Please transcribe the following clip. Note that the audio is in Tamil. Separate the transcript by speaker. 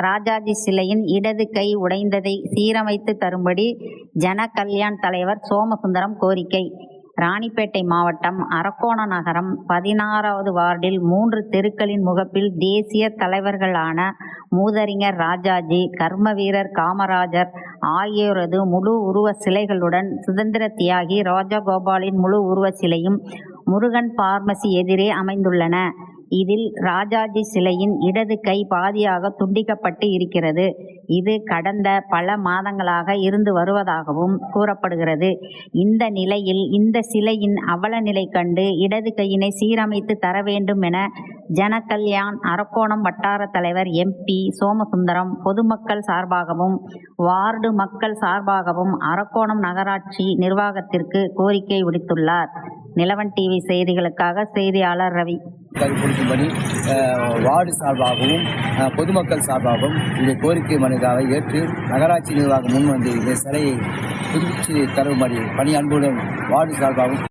Speaker 1: ராஜாஜி சிலையின் இடது கை உடைந்ததை சீரமைத்து தரும்படி ஜன கல்யாண் தலைவர் சோமசுந்தரம் கோரிக்கை. ராணிப்பேட்டை மாவட்டம் அரக்கோண நகரம் பதினாறாவது வார்டில் மூன்று தெருக்களின் முகப்பில் தேசிய தலைவர்களான மூதறிஞர் ராஜாஜி கர்ம வீரர் காமராஜர் ஆகியோரது முழு உருவ சிலைகளுடன் சுதந்திர தியாகி ராஜகோபாலின் முழு உருவ சிலையும் முருகன் பார்மசி எதிரே அமைந்துள்ளன. இதில் ராஜாஜி சிலையின் இடது கை பாதியாக துண்டிக்கப்பட்டு இருக்கிறது. இது கடந்த பல மாதங்களாக இருந்து வருவதாகவும் கூறப்படுகிறது. இந்த நிலையில் இந்த சிலையின் அவல நிலை கண்டு இடது கையினை சீரமைத்து தர வேண்டும் என ஜனகல்யாண் அரக்கோணம் வட்டார தலைவர் எம்பி சோமசுந்தரம் பொதுமக்கள் சார்பாகவும் வார்டு மக்கள் சார்பாகவும் அரக்கோணம் நகராட்சி நிர்வாகத்திற்கு கோரிக்கை விடுத்துள்ளார். நிலவன் டிவி செய்திகளுக்காக செய்தியாளர் ரவி.
Speaker 2: கொடுக்கும்படி வார்டு சார்பாகவும் பொதுமக்கள் சார்பாகவும் இந்த கோரிக்கை மனுதாவை ஏற்று நகராட்சி நிர்வாகம் முன்வந்து இந்த சிலையை புதுப்பிச்சு தரும்படி பணி அன்புடன் வார்டு சார்பாகவும்